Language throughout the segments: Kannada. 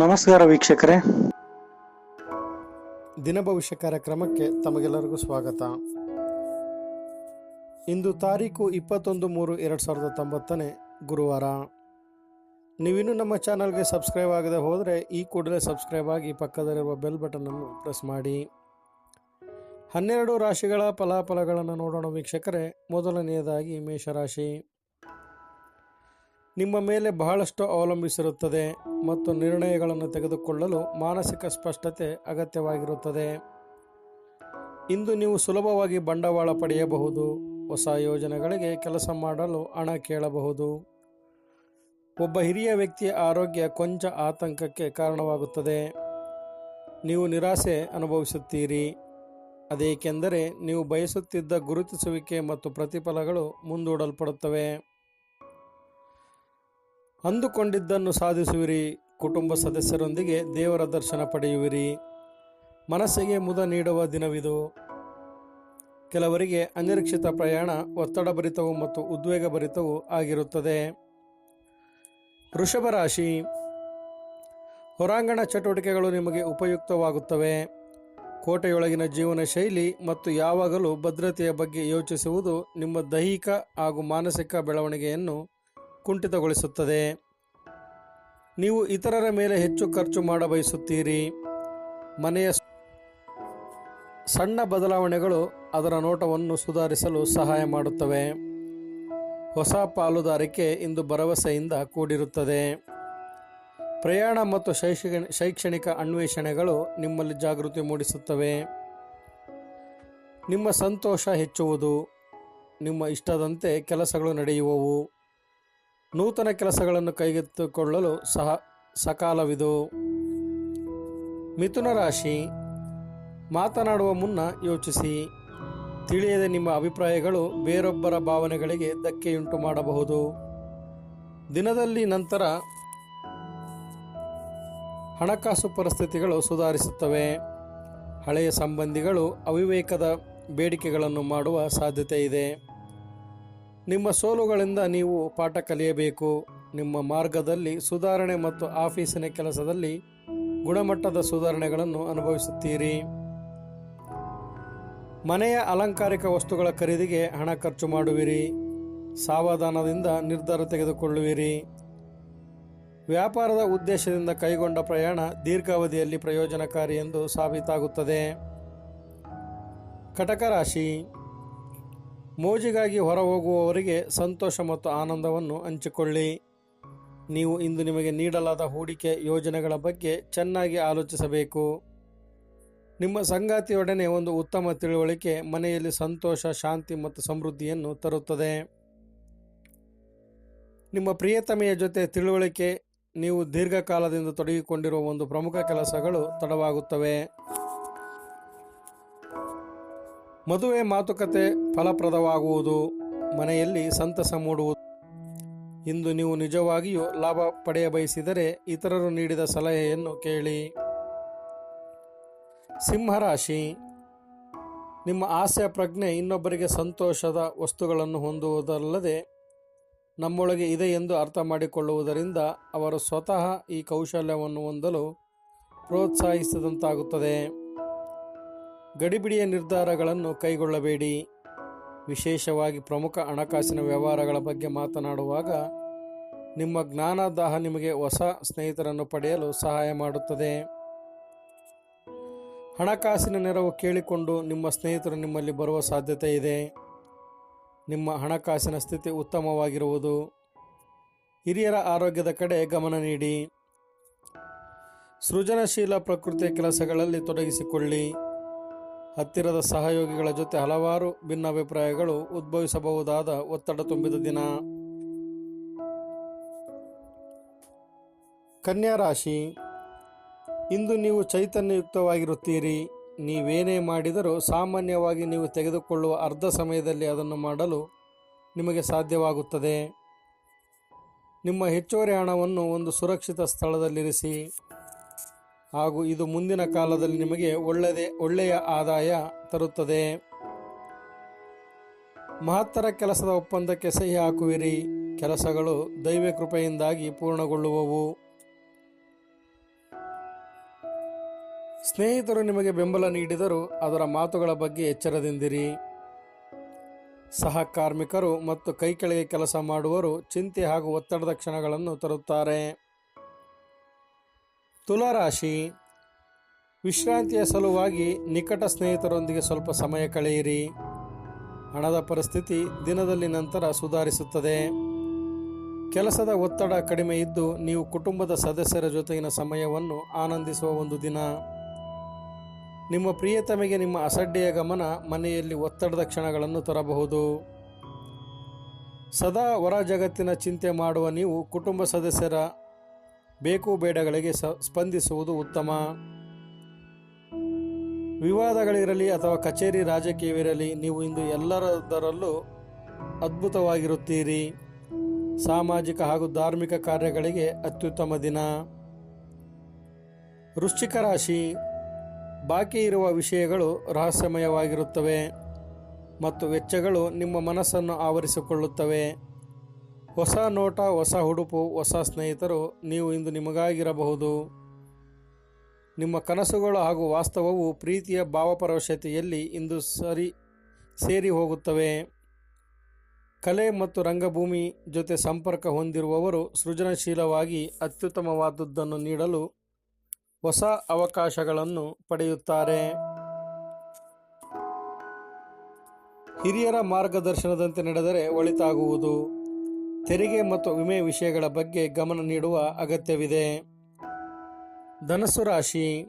ನಮಸ್ಕಾರ ವೀಕ್ಷಕರೇ. ದಿನ ಭವಿಷ್ಯ ಕಾರ್ಯಕ್ರಮಕ್ಕೆ ತಮಗೆಲ್ಲರಿಗೂ ಸ್ವಾಗತ. ಇಂದು ತಾರೀಕು ಇಪ್ಪತ್ತೊಂದು ಮೂರು ಎರಡು ಸಾವಿರದ ತೊಂಬತ್ತನೇ ಗುರುವಾರ. ನೀವಿನ್ನೂ ನಮ್ಮ ಚಾನಲ್ಗೆ ಸಬ್ಸ್ಕ್ರೈಬ್ ಆಗದೆ ಹೋದರೆ ಈ ಕೂಡಲೇ ಸಬ್ಸ್ಕ್ರೈಬ್ ಆಗಿ ಪಕ್ಕದಲ್ಲಿರುವ ಬೆಲ್ ಬಟನನ್ನು ಪ್ರೆಸ್ ಮಾಡಿ. ಹನ್ನೆರಡು ರಾಶಿಗಳ ಫಲಾಫಲಗಳನ್ನು ನೋಡೋಣ ವೀಕ್ಷಕರೇ. ಮೊದಲನೆಯದಾಗಿ ಮೇಷರಾಶಿ. ನಿಮ್ಮ ಮೇಲೆ ಬಹಳಷ್ಟು ಅವಲಂಬಿಸಿರುತ್ತದೆ ಮತ್ತು ನಿರ್ಣಯಗಳನ್ನು ತೆಗೆದುಕೊಳ್ಳಲು ಮಾನಸಿಕ ಸ್ಪಷ್ಟತೆ ಅಗತ್ಯವಾಗಿರುತ್ತದೆ. ಇಂದು ನೀವು ಸುಲಭವಾಗಿ ಬಂಡವಾಳ ಪಡೆಯಬಹುದು, ಹೊಸ ಯೋಜನೆಗಳಿಗೆ ಕೆಲಸ ಮಾಡಲು ಹಣ ಕೇಳಬಹುದು. ಒಬ್ಬ ಹಿರಿಯ ವ್ಯಕ್ತಿಯ ಆರೋಗ್ಯ ಕೊಂಚ ಆತಂಕಕ್ಕೆ ಕಾರಣವಾಗುತ್ತದೆ. ನೀವು ನಿರಾಸೆ ಅನುಭವಿಸುತ್ತೀರಿ, ಅದೇಕೆಂದರೆ ನೀವು ಬಯಸುತ್ತಿದ್ದ ಗುರುತಿಸುವಿಕೆ ಮತ್ತು ಪ್ರತಿಫಲಗಳು ಮುಂದೂಡಲ್ಪಡುತ್ತವೆ. ಅಂದುಕೊಂಡಿದ್ದನ್ನು ಸಾಧಿಸುವಿರಿ. ಕುಟುಂಬ ಸದಸ್ಯರೊಂದಿಗೆ ದೇವರ ದರ್ಶನ ಪಡೆಯುವಿರಿ. ಮನಸ್ಸಿಗೆ ಮುದ ನೀಡುವ ದಿನವಿದು. ಕೆಲವರಿಗೆ ಅನಿರೀಕ್ಷಿತ ಪ್ರಯಾಣ, ಒತ್ತಡಭರಿತವು ಮತ್ತು ಉದ್ವೇಗಭರಿತವೂ ಆಗಿರುತ್ತದೆ. ವೃಷಭ ರಾಶಿ. ಹೊರಾಂಗಣ ಚಟುವಟಿಕೆಗಳು ನಿಮಗೆ ಉಪಯುಕ್ತವಾಗುತ್ತವೆ. ಕೋಟೆಯೊಳಗಿನ ಜೀವನ ಶೈಲಿ ಮತ್ತು ಯಾವಾಗಲೂ ಭದ್ರತೆಯ ಬಗ್ಗೆ ಯೋಚಿಸುವುದು ನಿಮ್ಮ ದೈಹಿಕ ಹಾಗೂ ಮಾನಸಿಕ ಬೆಳವಣಿಗೆಯನ್ನು ಕುಂಠಿತಗೊಳಿಸುತ್ತದೆ. ನೀವು ಇತರರ ಮೇಲೆ ಹೆಚ್ಚು ಖರ್ಚು ಮಾಡಬಯಸುತ್ತೀರಿ. ಮನೆಯ ಸಣ್ಣ ಬದಲಾವಣೆಗಳು ಅದರ ನೋಟವನ್ನು ಸುಧಾರಿಸಲು ಸಹಾಯ ಮಾಡುತ್ತವೆ. ಹೊಸ ಪಾಲುದಾರಿಕೆ ಇಂದು ಭರವಸೆಯಿಂದ ಕೂಡಿರುತ್ತದೆ. ಪ್ರಯಾಣ ಮತ್ತು ಶೈಕ್ಷಣಿಕ ಶೈಕ್ಷಣಿಕ ಅನ್ವೇಷಣೆಗಳು ನಿಮ್ಮಲ್ಲಿ ಜಾಗೃತಿ ಮೂಡಿಸುತ್ತವೆ. ನಿಮ್ಮ ಸಂತೋಷ ಹೆಚ್ಚುವುದು, ನಿಮ್ಮ ಇಷ್ಟದಂತೆ ಕೆಲಸಗಳು ನಡೆಯುವವು. ನೂತನ ಕೆಲಸಗಳನ್ನು ಕೈಗೆತ್ತಿಕೊಳ್ಳಲು ಸಹ ಸಕಾಲವಿದು. ಮಿಥುನ ರಾಶಿ, ಮಾತನಾಡುವ ಮುನ್ನ ಯೋಚಿಸಿ. ತಿಳಿಯದೆ ನಿಮ್ಮ ಅಭಿಪ್ರಾಯಗಳು ಬೇರೊಬ್ಬರ ಭಾವನೆಗಳಿಗೆ ಧಕ್ಕೆಯುಂಟು ಮಾಡಬಹುದು. ದಿನದಲ್ಲಿ ನಂತರ ಹಣಕಾಸು ಪರಿಸ್ಥಿತಿಗಳು ಸುಧಾರಿಸುತ್ತವೆ. ಹಳೆಯ ಸಂಬಂಧಿಗಳು ಅವಿವೇಕದ ಬೇಡಿಕೆಗಳನ್ನು ಮಾಡುವ ಸಾಧ್ಯತೆ ಇದೆ. ನಿಮ್ಮ ಸೋಲುಗಳಿಂದ ನೀವು ಪಾಠ ಕಲಿಯಬೇಕು. ನಿಮ್ಮ ಮಾರ್ಗದಲ್ಲಿ ಸುಧಾರಣೆ ಮತ್ತು ಆಫೀಸಿನ ಕೆಲಸದಲ್ಲಿ ಗುಣಮಟ್ಟದ ಸುಧಾರಣೆಗಳನ್ನು ಅನುಭವಿಸುತ್ತೀರಿ. ಮನೆಯ ಅಲಂಕಾರಿಕ ವಸ್ತುಗಳ ಖರೀದಿಗೆ ಹಣ ಖರ್ಚು ಮಾಡುವಿರಿ. ಸಾವಧಾನದಿಂದ ನಿರ್ಧಾರ ತೆಗೆದುಕೊಳ್ಳುವಿರಿ. ವ್ಯಾಪಾರದ ಉದ್ದೇಶದಿಂದ ಕೈಗೊಂಡ ಪ್ರಯಾಣ ದೀರ್ಘಾವಧಿಯಲ್ಲಿ ಪ್ರಯೋಜನಕಾರಿ ಎಂದು ಸಾಬೀತಾಗುತ್ತದೆ. ಕಟಕ ರಾಶಿ ಮೋಜಿಗಾಗಿ ಹೊರ ಹೋಗುವವರಿಗೆ ಸಂತೋಷ ಮತ್ತು ಆನಂದವನ್ನು ಹಂಚಿಕೊಳ್ಳಿ. ನೀವು ಇಂದು ನಿಮಗೆ ನೀಡಲಾದ ಹೂಡಿಕೆ ಯೋಜನೆಗಳ ಬಗ್ಗೆ ಚೆನ್ನಾಗಿ ಆಲೋಚಿಸಬೇಕು. ನಿಮ್ಮ ಸಂಗಾತಿಯೊಡನೆ ಒಂದು ಉತ್ತಮ ತಿಳುವಳಿಕೆ ಮನೆಯಲ್ಲಿ ಸಂತೋಷ, ಶಾಂತಿ ಮತ್ತು ಸಮೃದ್ಧಿಯನ್ನು ತರುತ್ತದೆ. ನಿಮ್ಮ ಪ್ರಿಯತಮೆಯ ಜೊತೆ ತಿಳುವಳಿಕೆ ನೀವು ದೀರ್ಘಕಾಲದಿಂದ ತೊಡಗಿಕೊಂಡಿರುವ ಒಂದು ಪ್ರಮುಖ ಕೆಲಸಗಳು ತಡವಾಗುತ್ತವೆ. ಮದುವೆ, ಮಾತುಕತೆ ಫಲಪ್ರದವಾಗುವುದು, ಮನೆಯಲ್ಲಿ ಸಂತಸ ಮೂಡುವುದು. ಇಂದು ನೀವು ನಿಜವಾಗಿಯೂ ಲಾಭ ಪಡೆಯಬಯಸಿದರೆ ಇತರರು ನೀಡಿದ ಸಲಹೆಯನ್ನು ಕೇಳಿ. ಸಿಂಹರಾಶಿ. ನಿಮ್ಮ ಆಸೆ, ಪ್ರಜ್ಞೆ ಇನ್ನೊಬ್ಬರಿಗೆ ಸಂತೋಷದ ವಸ್ತುಗಳನ್ನು ಹೊಂದುವುದಲ್ಲದೆ ನಮ್ಮೊಳಗೆ ಇದೆ ಎಂದು ಅರ್ಥ ಮಾಡಿಕೊಳ್ಳುವುದರಿಂದ ಅವರು ಸ್ವತಃ ಈ ಕೌಶಲ್ಯವನ್ನು ಹೊಂದಲು ಪ್ರೋತ್ಸಾಹಿಸಿದಂತಾಗುತ್ತದೆ. ಗಡಿಬಿಡಿಯ ನಿರ್ಧಾರಗಳನ್ನು ಕೈಗೊಳ್ಳಬೇಡಿ. ವಿಶೇಷವಾಗಿ ಪ್ರಮುಖ ಹಣಕಾಸಿನ ವ್ಯವಹಾರಗಳ ಬಗ್ಗೆ ಮಾತನಾಡುವಾಗ, ನಿಮ್ಮ ಜ್ಞಾನದಾಹ ನಿಮಗೆ ಹೊಸ ಸ್ನೇಹಿತರನ್ನು ಪಡೆಯಲು ಸಹಾಯ ಮಾಡುತ್ತದೆ. ಹಣಕಾಸಿನ ನೆರವು ಕೇಳಿಕೊಂಡು ನಿಮ್ಮ ಸ್ನೇಹಿತರು ನಿಮ್ಮಲ್ಲಿ ಬರುವ ಸಾಧ್ಯತೆ ಇದೆ. ನಿಮ್ಮ ಹಣಕಾಸಿನ ಸ್ಥಿತಿ ಉತ್ತಮವಾಗಿರುವುದು. ಹಿರಿಯರ ಆರೋಗ್ಯದ ಕಡೆ ಗಮನ ನೀಡಿ. ಸೃಜನಶೀಲ ಪ್ರಕೃತಿಯ ಕೆಲಸಗಳಲ್ಲಿ ತೊಡಗಿಸಿಕೊಳ್ಳಿ. ಹತ್ತಿರದ ಸಹಯೋಗಿಗಳ ಜೊತೆ ಹಲವಾರು ಭಿನ್ನಾಭಿಪ್ರಾಯಗಳು ಉದ್ಭವಿಸಬಹುದಾದ ಒತ್ತಡ ತುಂಬಿದ ದಿನ. ಕನ್ಯಾ ರಾಶಿ, ಇಂದು ನೀವು ಚೈತನ್ಯಯುಕ್ತವಾಗಿರುತ್ತೀರಿ. ನೀವೇನೇ ಮಾಡಿದರೂ ಸಾಮಾನ್ಯವಾಗಿ ನೀವು ತೆಗೆದುಕೊಳ್ಳುವ ಅರ್ಧ ಸಮಯದಲ್ಲಿ ಅದನ್ನು ಮಾಡಲು ನಿಮಗೆ ಸಾಧ್ಯವಾಗುತ್ತದೆ. ನಿಮ್ಮ ಹೆಚ್ಚುವರಿ ಹಣವನ್ನು ಒಂದು ಸುರಕ್ಷಿತ ಸ್ಥಳದಲ್ಲಿರಿಸಿ. ಹಾಗೂ ಇದು ಮುಂದಿನ ಕಾಲದಲ್ಲಿ ನಿಮಗೆ ಒಳ್ಳೆಯದೇ ಒಳ್ಳೆಯ ಆದಾಯ ತರುತ್ತದೆ. ಮಹತ್ತರ ಕೆಲಸದ ಒಪ್ಪಂದಕ್ಕೆ ಸಹಿ ಹಾಕುವಿರಿ. ಕೆಲಸಗಳು ದೈವ ಕೃಪೆಯಿಂದಾಗಿ ಪೂರ್ಣಗೊಳ್ಳುವವು. ಸ್ನೇಹಿತರು ನಿಮಗೆ ಬೆಂಬಲ ನೀಡಿದರು ಅದರ ಮಾತುಗಳ ಬಗ್ಗೆ ಎಚ್ಚರದಿಂದಿರಿ. ಸಹಕಾರ್ಮಿಕರು ಮತ್ತು ಕೈಕೆಳಗೆ ಕೆಲಸ ಮಾಡುವರು ಚಿಂತೆ ಹಾಗೂ ಒತ್ತಡದ ಕ್ಷಣಗಳನ್ನು ತರುತ್ತಾರೆ. ತುಲಾರಾಶಿ, ವಿಶ್ರಾಂತಿಯ ಸಲುವಾಗಿ ನಿಕಟ ಸ್ನೇಹಿತರೊಂದಿಗೆ ಸ್ವಲ್ಪ ಸಮಯ ಕಳೆಯಿರಿ. ಹಣದ ಪರಿಸ್ಥಿತಿ ದಿನದಲ್ಲಿ ನಂತರ ಸುಧಾರಿಸುತ್ತದೆ. ಕೆಲಸದ ಒತ್ತಡ ಕಡಿಮೆ ಇದ್ದು ನೀವು ಕುಟುಂಬದ ಸದಸ್ಯರ ಜೊತೆಗಿನ ಸಮಯವನ್ನು ಆನಂದಿಸುವ ಒಂದು ದಿನ. ನಿಮ್ಮ ಪ್ರಿಯತಮೆಗೆ ನಿಮ್ಮ ಅಸಡ್ಡೆಯ ಗಮನ ಮನೆಯಲ್ಲಿ ಒತ್ತಡದ ಕ್ಷಣಗಳನ್ನು ತರಬಹುದು. ಸದಾ ಹೊರ ಜಗತ್ತಿನ ಚಿಂತೆ ಮಾಡುವ ನೀವು ಕುಟುಂಬ ಸದಸ್ಯರ ಬೇಕು ಬೇಡಗಳಿಗೆ ಸ್ಪಂದಿಸುವುದು ಉತ್ತಮ. ವಿವಾದಗಳಿರಲಿ ಅಥವಾ ಕಚೇರಿ ರಾಜಕೀಯವಿರಲಿ, ನೀವು ಇಂದು ಎಲ್ಲರದರಲ್ಲೂ ಅದ್ಭುತವಾಗಿರುತ್ತೀರಿ. ಸಾಮಾಜಿಕ ಹಾಗೂ ಧಾರ್ಮಿಕ ಕಾರ್ಯಗಳಿಗೆ ಅತ್ಯುತ್ತಮ ದಿನ. ವೃಶ್ಚಿಕ ರಾಶಿ, ಬಾಕಿ ಇರುವ ವಿಷಯಗಳು ರಹಸ್ಯಮಯವಾಗಿರುತ್ತವೆ ಮತ್ತು ವೆಚ್ಚಗಳು ನಿಮ್ಮ ಮನಸ್ಸನ್ನು ಆವರಿಸಿಕೊಳ್ಳುತ್ತವೆ. ಹೊಸ ನೋಟ, ಹೊಸ ಹುಡುಪು, ಹೊಸ ಸ್ನೇಹಿತರು ನೀವು ಇಂದು ನಿಮಗಾಗಿರಬಹುದು. ನಿಮ್ಮ ಕನಸುಗಳು ಹಾಗೂ ವಾಸ್ತವವು ಪ್ರೀತಿಯ ಭಾವಪರವಶತೆಯಲ್ಲಿ ಇಂದು ಸರಿ, ಸೇರಿ ಹೋಗುತ್ತವೆ. ಕಲೆ ಮತ್ತು ರಂಗಭೂಮಿ ಜೊತೆ ಸಂಪರ್ಕ ಹೊಂದಿರುವವರು ಸೃಜನಶೀಲವಾಗಿ ಅತ್ಯುತ್ತಮವಾದದ್ದನ್ನು ನೀಡಲು ಹೊಸ ಅವಕಾಶಗಳನ್ನು ಪಡೆಯುತ್ತಾರೆ. ಹಿರಿಯರ ಮಾರ್ಗದರ್ಶನದಂತೆ ನಡೆದರೆ ಒಳಿತಾಗುವುದು. ತೆರಿಗೆ ಮತ್ತು ವಿಮೆ ವಿಷಯಗಳ ಬಗ್ಗೆ ಗಮನ ನೀಡುವ ಅಗತ್ಯವಿದೆ. ಧನಸ್ಸು ರಾಶಿ.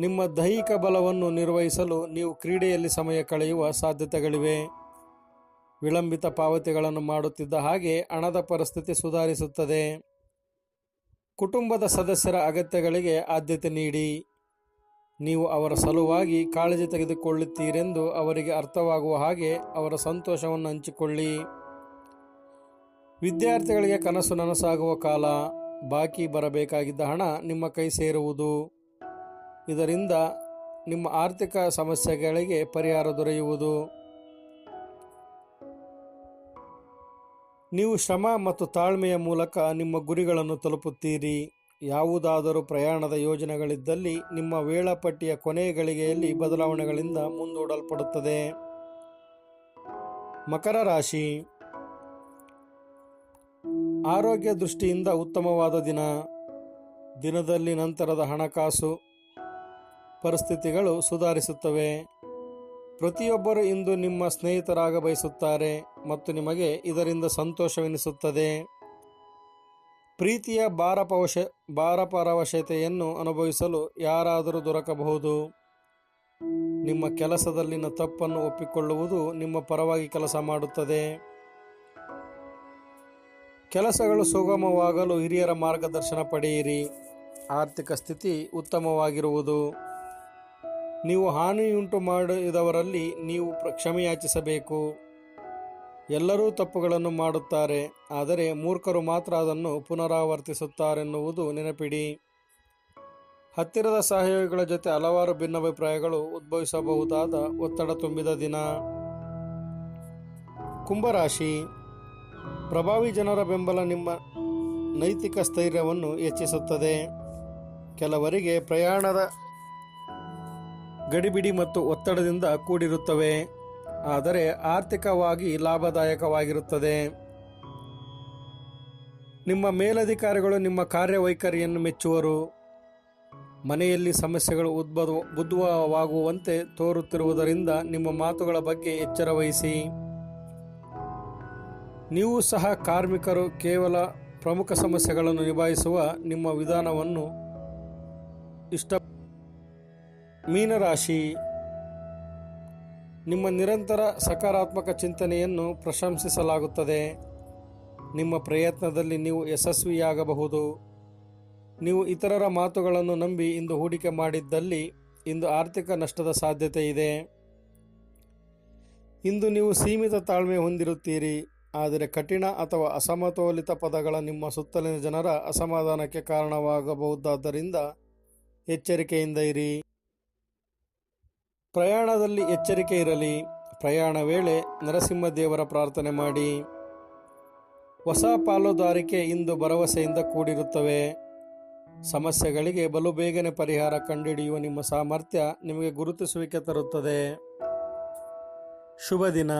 ನಿಮ್ಮ ದೈಹಿಕ ಬಲವನ್ನು ನಿರ್ವಹಿಸಲು ನೀವು ಕ್ರೀಡೆಯಲ್ಲಿ ಸಮಯ ಕಳೆಯುವ ಸಾಧ್ಯತೆಗಳಿವೆ. ವಿಳಂಬಿತ ಪಾವತಿಗಳನ್ನು ಮಾಡುತ್ತಿದ್ದ ಹಾಗೆ ಹಣದ ಪರಿಸ್ಥಿತಿ ಸುಧಾರಿಸುತ್ತದೆ. ಕುಟುಂಬದ ಸದಸ್ಯರ ಅಗತ್ಯಗಳಿಗೆ ಆದ್ಯತೆ ನೀಡಿ. ನೀವು ಅವರ ಸಲುವಾಗಿ ಕಾಳಜಿ ತೆಗೆದುಕೊಳ್ಳುತ್ತೀರೆಂದು ಅವರಿಗೆ ಅರ್ಥವಾಗುವ ಹಾಗೆ ಅವರ ಸಂತೋಷವನ್ನು ಹಂಚಿಕೊಳ್ಳಿ. ವಿದ್ಯಾರ್ಥಿಗಳಿಗೆ ಕನಸು ನನಸಾಗುವ ಕಾಲ ಬಾಕಿ ಬರಬೇಕಾಗಿದ್ದ ಹಣ ನಿಮ್ಮ ಕೈ ಸೇರುವುದು. ಇದರಿಂದ ನಿಮ್ಮ ಆರ್ಥಿಕ ಸಮಸ್ಯೆಗಳಿಗೆ ಪರಿಹಾರ ದೊರೆಯುವುದು. ನೀವು ಶ್ರಮ ಮತ್ತು ತಾಳ್ಮೆಯ ಮೂಲಕ ನಿಮ್ಮ ಗುರಿಗಳನ್ನು ತಲುಪುತ್ತೀರಿ. ಯಾವುದಾದರೂ ಪ್ರಯಾಣದ ಯೋಜನೆಗಳಿದ್ದಲ್ಲಿ ನಿಮ್ಮ ವೇಳಾಪಟ್ಟಿಯ ಕೊನೆಯ ಗಳಿಗೆಯಲ್ಲಿ ಬದಲಾವಣೆಗಳಿಂದ ಮುಂದೂಡಲ್ಪಡುತ್ತದೆ. ಮಕರ ರಾಶಿ. ಆರೋಗ್ಯ ದೃಷ್ಟಿಯಿಂದ ಉತ್ತಮವಾದ ದಿನ. ದಿನದಲ್ಲಿ ನಂತರದ ಹಣಕಾಸು ಪರಿಸ್ಥಿತಿಗಳು ಸುಧಾರಿಸುತ್ತವೆ. ಪ್ರತಿಯೊಬ್ಬರು ಇಂದು ನಿಮ್ಮ ಸ್ನೇಹಿತರಾಗ ಬಯಸುತ್ತಾರೆ ಮತ್ತು ನಿಮಗೆ ಇದರಿಂದ ಸಂತೋಷವೆನಿಸುತ್ತದೆ. ಪ್ರೀತಿಯ ಭಾರಪವಶ ಭಾರಪರವಶತೆಯನ್ನು ಅನುಭವಿಸಲು ಯಾರಾದರೂ ದೊರಕಬಹುದು. ನಿಮ್ಮ ಕೆಲಸದಲ್ಲಿನ ತಪ್ಪನ್ನು ಒಪ್ಪಿಕೊಳ್ಳುವುದು ನಿಮ್ಮ ಪರವಾಗಿ ಕೆಲಸ ಮಾಡುತ್ತದೆ. ಕೆಲಸಗಳು ಸುಗಮವಾಗಲು ಹಿರಿಯರ ಮಾರ್ಗದರ್ಶನ ಪಡೆಯಿರಿ. ಆರ್ಥಿಕ ಸ್ಥಿತಿ ಉತ್ತಮವಾಗಿರುವುದು. ನೀವು ಹಾನಿಯುಂಟು ಮಾಡಿದವರಲ್ಲಿ ನೀವು ಕ್ಷಮೆಯಾಚಿಸಬೇಕು. ಎಲ್ಲರೂ ತಪ್ಪುಗಳನ್ನು ಮಾಡುತ್ತಾರೆ, ಆದರೆ ಮೂರ್ಖರು ಮಾತ್ರ ಅದನ್ನು ಪುನರಾವರ್ತಿಸುತ್ತಾರೆನ್ನುವುದು ನೆನಪಿಡಿ. ಹತ್ತಿರದ ಸಹಯೋಗಿಗಳ ಜೊತೆ ಹಲವಾರು ಭಿನ್ನಾಭಿಪ್ರಾಯಗಳು ಉದ್ಭವಿಸಬಹುದಾದ ಒತ್ತಡ ತುಂಬಿದ ದಿನ. ಕುಂಭರಾಶಿ ಪ್ರಭಾವಿ ಜನರ ಬೆಂಬಲ ನಿಮ್ಮ ನೈತಿಕ ಸ್ಥೈರ್ಯವನ್ನು ಹೆಚ್ಚಿಸುತ್ತದೆ. ಕೆಲವರಿಗೆ ಪ್ರಯಾಣದ ಗಡಿಬಿಡಿ ಮತ್ತು ಒತ್ತಡದಿಂದ ಕೂಡಿರುತ್ತವೆ. ಆದರೆ ಆರ್ಥಿಕವಾಗಿ ಲಾಭದಾಯಕವಾಗಿರುತ್ತದೆ. ನಿಮ್ಮ ಮೇಲಧಿಕಾರಿಗಳು ನಿಮ್ಮ ಕಾರ್ಯವೈಖರಿಯನ್ನು ಮೆಚ್ಚುವರು. ಮನೆಯಲ್ಲಿ ಸಮಸ್ಯೆಗಳು ಉದ್ಭವ, ಉದ್ಭವವಾಗುವಂತೆ ತೋರುತ್ತಿರುವುದರಿಂದ ನಿಮ್ಮ ಮಾತುಗಳ ಬಗ್ಗೆ ಎಚ್ಚರ ವಹಿಸಿ ನೀವು ಸಹ ಕಾರ್ಮಿಕರು ಕೇವಲ ಪ್ರಮುಖ ಸಮಸ್ಯೆಗಳನ್ನು ನಿಭಾಯಿಸುವ ನಿಮ್ಮ ವಿಧಾನವನ್ನು ಇಷ್ಟ ಮೀನರಾಶಿ. ನಿಮ್ಮ ನಿರಂತರ ಸಕಾರಾತ್ಮಕ ಚಿಂತನೆಯನ್ನು ಪ್ರಶಂಸಿಸಲಾಗುತ್ತದೆ. ನಿಮ್ಮ ಪ್ರಯತ್ನದಲ್ಲಿ ನೀವು ಯಶಸ್ವಿಯಾಗಬಹುದು. ನೀವು ಇತರರ ಮಾತುಗಳನ್ನು ನಂಬಿ ಇಂದು ಹೂಡಿಕೆ ಮಾಡಿದ್ದಲ್ಲಿ ಇಂದು ಆರ್ಥಿಕ ನಷ್ಟದ ಸಾಧ್ಯತೆ ಇದೆ. ಇಂದು ನೀವು ಸೀಮಿತ ತಾಳ್ಮೆ ಹೊಂದಿರುತ್ತೀರಿ. ಆದರೆ ಕಠಿಣ ಅಥವಾ ಅಸಮತೋಲಿತ ಪದಗಳ ನಿಮ್ಮ ಸುತ್ತಲಿನ ಜನರ ಅಸಮಾಧಾನಕ್ಕೆ ಕಾರಣವಾಗಬಹುದಾದ್ದರಿಂದ ಎಚ್ಚರಿಕೆಯಿಂದ ಇರಿ. ಪ್ರಯಾಣದಲ್ಲಿ ಎಚ್ಚರಿಕೆ ಇರಲಿ. ಪ್ರಯಾಣ ವೇಳೆ ನರಸಿಂಹದೇವರ ಪ್ರಾರ್ಥನೆ ಮಾಡಿ. ಹೊಸ ಪಾಲುದಾರಿಕೆ ಇಂದು ಭರವಸೆಯಿಂದ ಕೂಡಿರುತ್ತವೆ. ಸಮಸ್ಯೆಗಳಿಗೆ ಬಲು ಬೇಗನೆ ಪರಿಹಾರ ಕಂಡುಹಿಡಿಯುವ ನಿಮ್ಮ ಸಾಮರ್ಥ್ಯ ನಿಮಗೆ ಗುರುತಿಸುವಿಕೆ ತರುತ್ತದೆ. ಶುಭ ದಿನ.